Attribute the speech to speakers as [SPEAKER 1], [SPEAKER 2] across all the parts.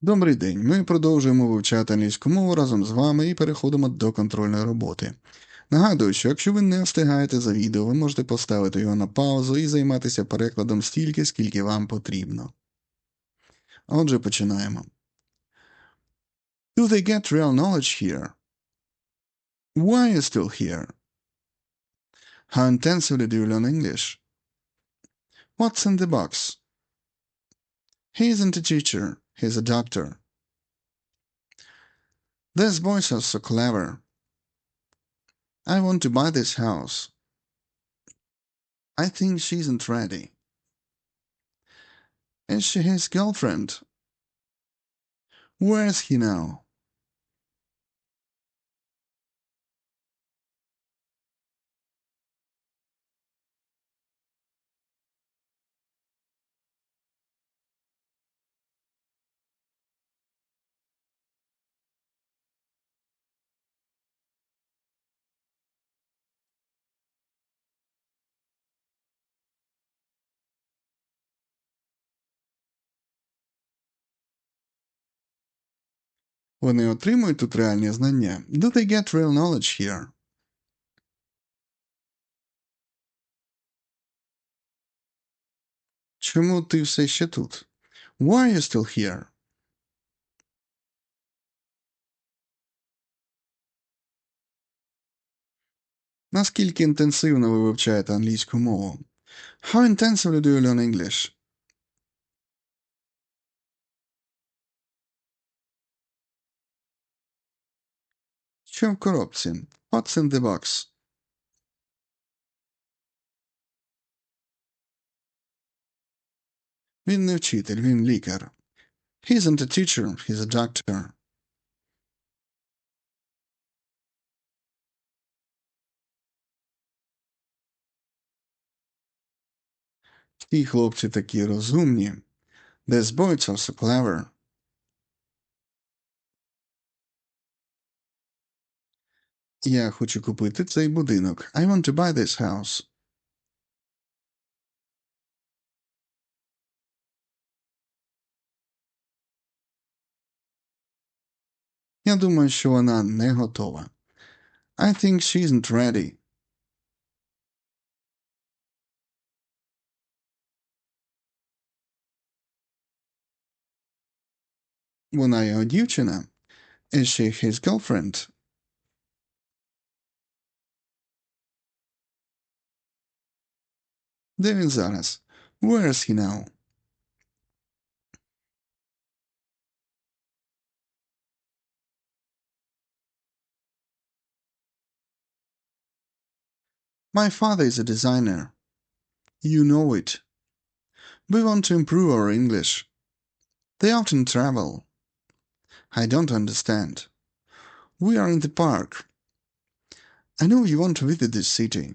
[SPEAKER 1] Добрий день. Ми продовжуємо вивчати англійську мову разом з вами і переходимо до контрольної роботи. Нагадую, що якщо ви не встигаєте за відео, ви можете поставити його на паузу і займатися перекладом стільки, скільки вам потрібно. Отже, починаємо. Do they get real knowledge here? Why are you still here? How intensively do you learn English? What's in the box? He isn't a teacher, he's a doctor. These boys are so clever. I want to buy this house. I think she isn't ready. Is she his girlfriend? Where's he now? Вони отримують тут реальні знання. Do they get real knowledge here? Чому ти все ще тут? Why are you still here? Наскільки інтенсивно ви вивчаєте англійську мову? How intensively do you learn English? Що в коробці? What's in the box? Він не вчитель, він лікар. He isn't a teacher, he's a doctor. Ті хлопці такі розумні. These boys are so clever. Я хочу купити цей будинок. I want to buy this house. Я думаю, що вона не готова. I think she isn't ready. Вона його дівчина. Is she his girlfriend? Devil Zaras, where is he now?" "My father is a designer. You know it. We want to improve our English. They often travel. I don't understand. We are in the Park. I know you want to visit this city.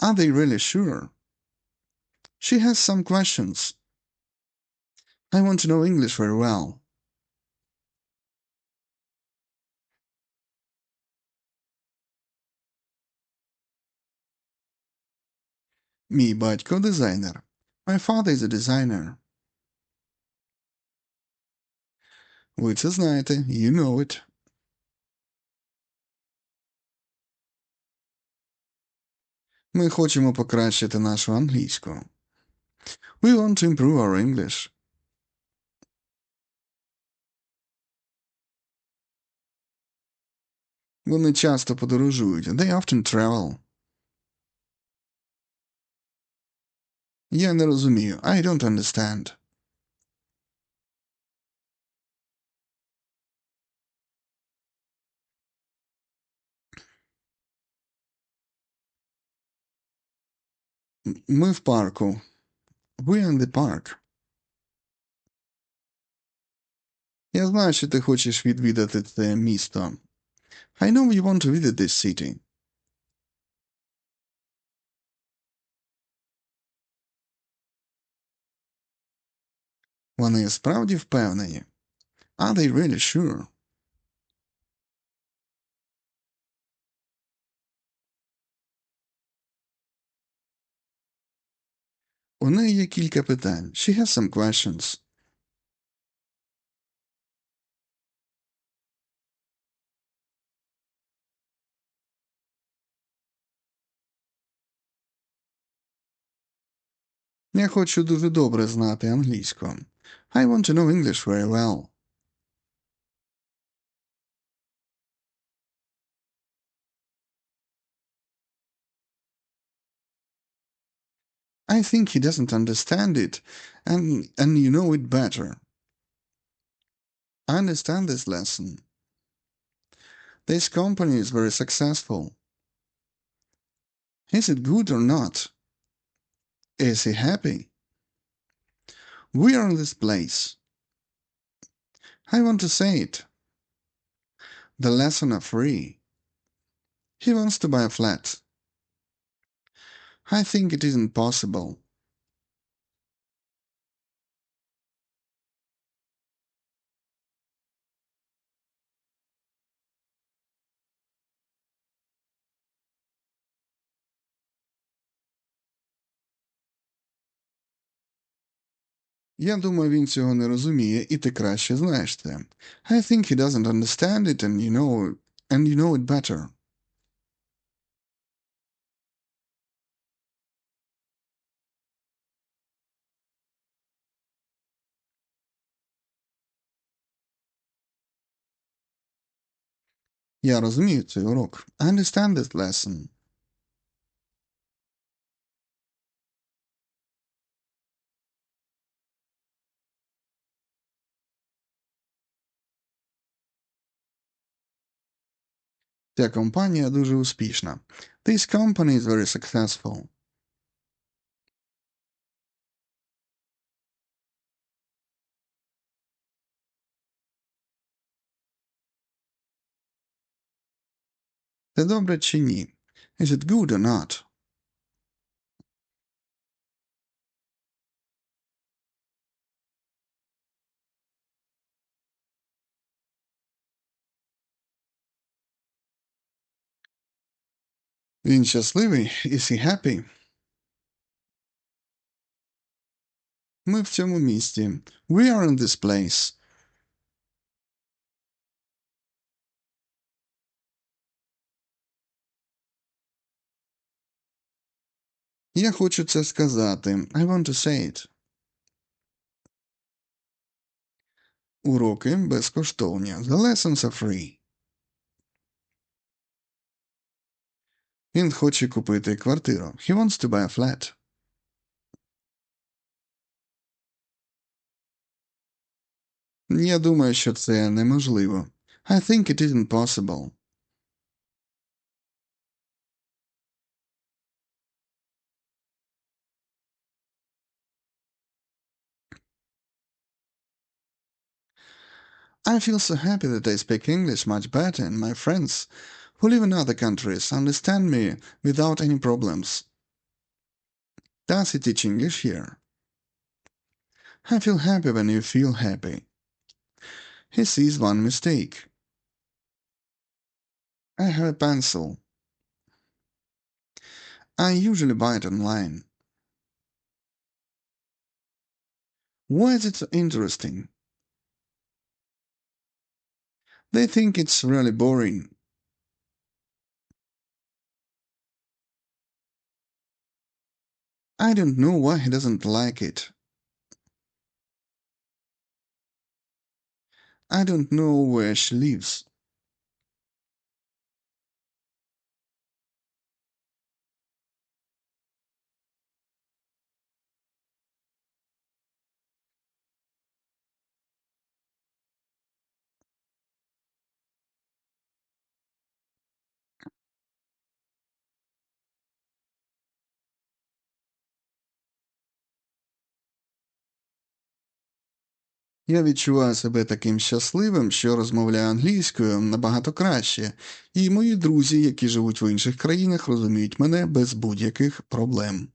[SPEAKER 1] Are they really sure? She has some questions. I want to know English very well. Мій батько дизайнер. My father is a designer. Ви це знаєте. You know it. Ми хочемо покращити нашу англійську. We want to improve our English. Вони часто подорожують. They often travel. Я не розумію. I don't understand. М- Ми в парку. We're in the park. Я знаю, що ти хочеш відвідати це місто. I know you want to visit this city. Вони справді впевнені. Are they really sure? У неї є кілька питань. She has some questions. Я хочу дуже добре знати англійську. I want to know English very well. I think he doesn't understand it, and, and you know it better. I understand this lesson. This company is very successful. Is it good or not? Is he happy? We are in this place. I want to say it. The lesson are free. He wants to buy a flat. I think it isn't possible. Я думаю, він цього не розуміє, і ти краще знаєш це. I think he doesn't understand it and you know and you know it better. Я розумію цей урок. I understand this lesson. Ця компанія дуже успішна. This company is very successful. Це добре чи ні? Is it good or not? Він щасливий? Is he happy? Ми в цьому місті. We are in this place. Я хочу це сказати. I want to say it. Уроки безкоштовні. The lessons are free. Він хоче купити квартиру. He wants to buy a flat. Я думаю, що це неможливо. I think it isn't possible. I feel so happy that I speak English much better and my friends who live in other countries understand me without any problems. Does he teach English here? I feel happy when you feel happy. He sees one mistake. I have a pencil. I usually buy it online. Why is it so interesting? They think it's really boring. I don't know why he doesn't like it. I don't know where she lives. Я відчуваю себе таким щасливим, що розмовляю англійською набагато краще, і мої друзі, які живуть в інших країнах, розуміють мене без будь-яких проблем.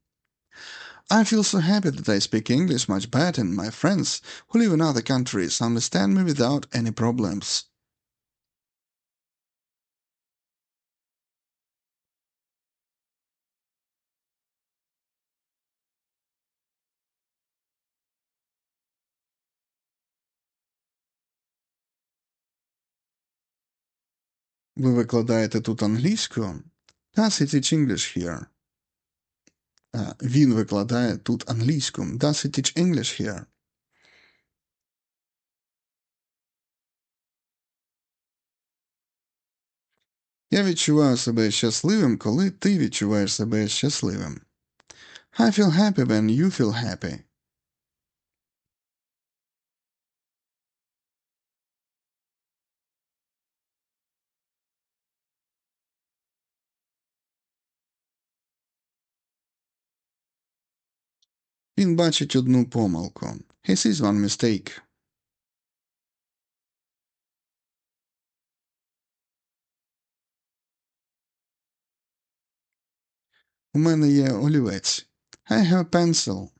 [SPEAKER 1] I feel so happy that I speak English much better and my friends who live in other countries understand me without any problems. Ви викладаєте тут англійську? Does he teach English here? А, він викладає тут англійську. Does he teach English here? Я відчуваю себе щасливим, коли ти відчуваєш себе щасливим. I feel happy when you feel happy. Він бачить одну помилку. He sees one mistake. У мене є олівець. I have a pencil.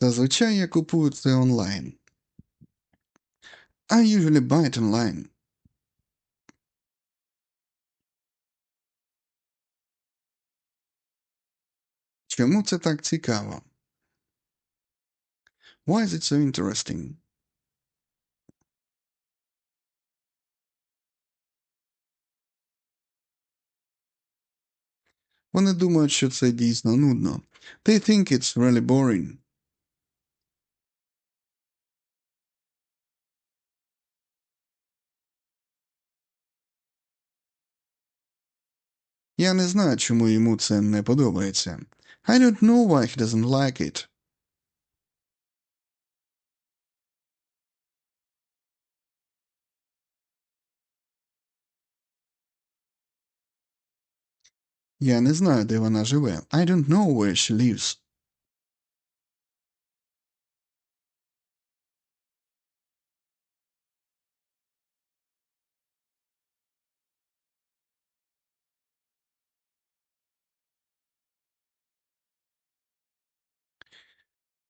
[SPEAKER 1] Зазвичай я купую це онлайн. I usually buy it online. Чому це так цікаво? Why is it so interesting? Вони думають, що це дійсно нудно. They think it's really boring. Я не знаю, чому йому це не подобається. I don't know why he doesn't like it. Я не знаю, де вона живе. I don't know where she lives.